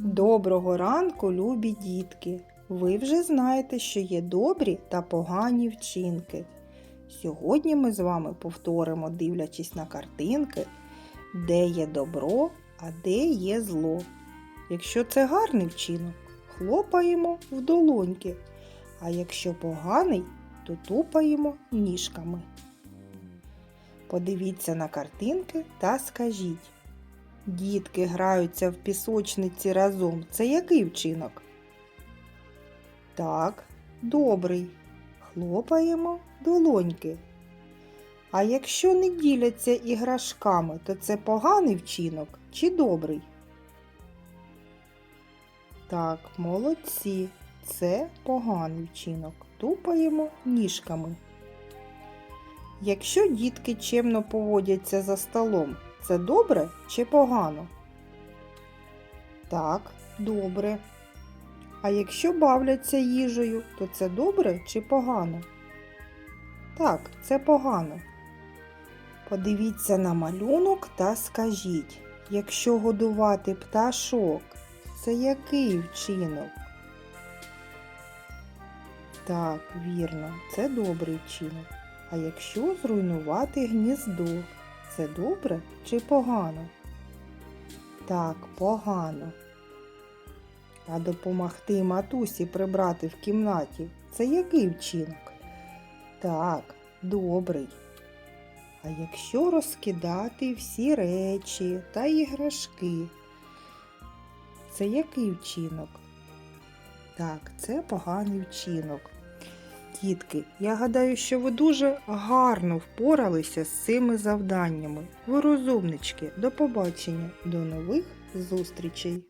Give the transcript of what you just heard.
Доброго ранку, любі дітки! Ви вже знаєте, що є добрі та погані вчинки. Сьогодні ми з вами повторимо, дивлячись на картинки, де є добро, а де є зло. Якщо це гарний вчинок, хлопаємо в долоньки, а якщо поганий, то тупаємо ніжками. Подивіться на картинки та скажіть. Дітки граються в пісочниці разом. Це який вчинок? Так, добрий. Хлопаємо долоньки. А якщо не діляться іграшками, то це поганий вчинок чи добрий? Так, молодці. Це поганий вчинок. Тупаємо ніжками. Якщо дітки чемно поводяться за столом, це добре чи погано? Так, добре. А якщо бавляться їжею, то це добре чи погано? Так, це погано. Подивіться на малюнок та скажіть, якщо годувати пташок, це який вчинок? Так, вірно, це добрий вчинок. А якщо зруйнувати гніздо, це добре чи погано? Так, погано. А допомогти матусі прибрати в кімнаті це який вчинок? Так, добрий. А якщо розкидати всі речі та іграшки, це який вчинок? Так, це поганий вчинок. Дітки, я гадаю, що ви дуже гарно впоралися з цими завданнями. Ви розумнички. До побачення, до нових зустрічей!